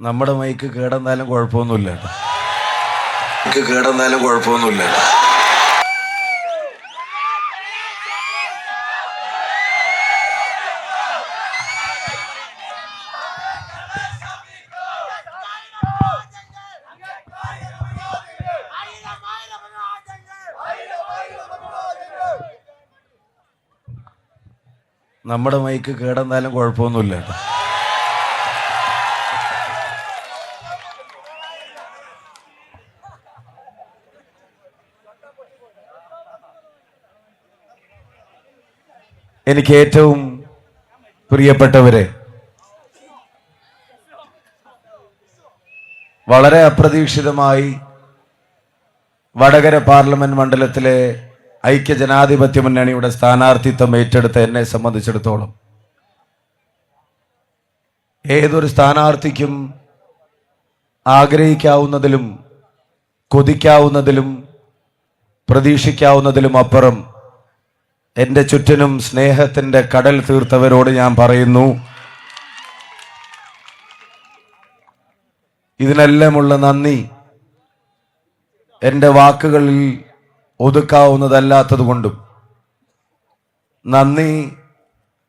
നമ്മുടെ മൈക്ക് കേടെന്നാലും കുഴപ്പമൊന്നുമില്ല. മൈക്ക് കേടെന്നാലും കുഴപ്പമൊന്നുമില്ല. നമ്മുടെ മൈക്ക് കേടെന്നാലും കുഴപ്പമൊന്നുമില്ല എനിക്ക് ഏറ്റവും പ്രിയപ്പെട്ടവരെ വളരെ അപ്രതീക്ഷിതമായി വടകര പാർലമെന്റ് മണ്ഡലത്തിലെ ഐക്യ ജനാധിപത്യ മുന്നണിയുടെ സ്ഥാനാർത്ഥിത്വം ഏറ്റെടുത്ത എന്നെ സംബന്ധിച്ചിടത്തോളം ഏതൊരു സ്ഥാനാർത്ഥിക്കും ആഗ്രഹിക്കാവുന്നതിലും കൊതിക്കാവുന്നതിലും പ്രതീക്ഷിക്കാവുന്നതിലും അപ്പുറം എന്റെ ചുറ്റിനും സ്നേഹത്തിന്റെ കടൽ തീർത്തവരോട് ഞാൻ പറയുന്നു ഇതിനെല്ലാമുള്ള നന്ദി. എന്റെ വാക്കുകളിൽ ഒതുക്കാവുന്നതല്ലാത്തത് കൊണ്ടും നന്ദി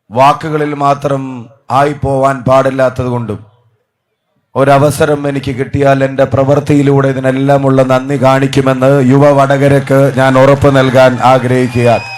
വാക്കുകളിൽ മാത്രം ആയിപ്പോവാൻ പാടില്ലാത്തത് കൊണ്ടും ഒരവസരം എനിക്ക് കിട്ടിയാൽ എന്റെ പ്രവൃത്തിയിലൂടെ ഇതിനെല്ലാമുള്ള നന്ദി കാണിക്കുമെന്ന് യുവ വടകരക്ക് ഞാൻ ഉറപ്പ് നൽകാൻ ആഗ്രഹിക്കുക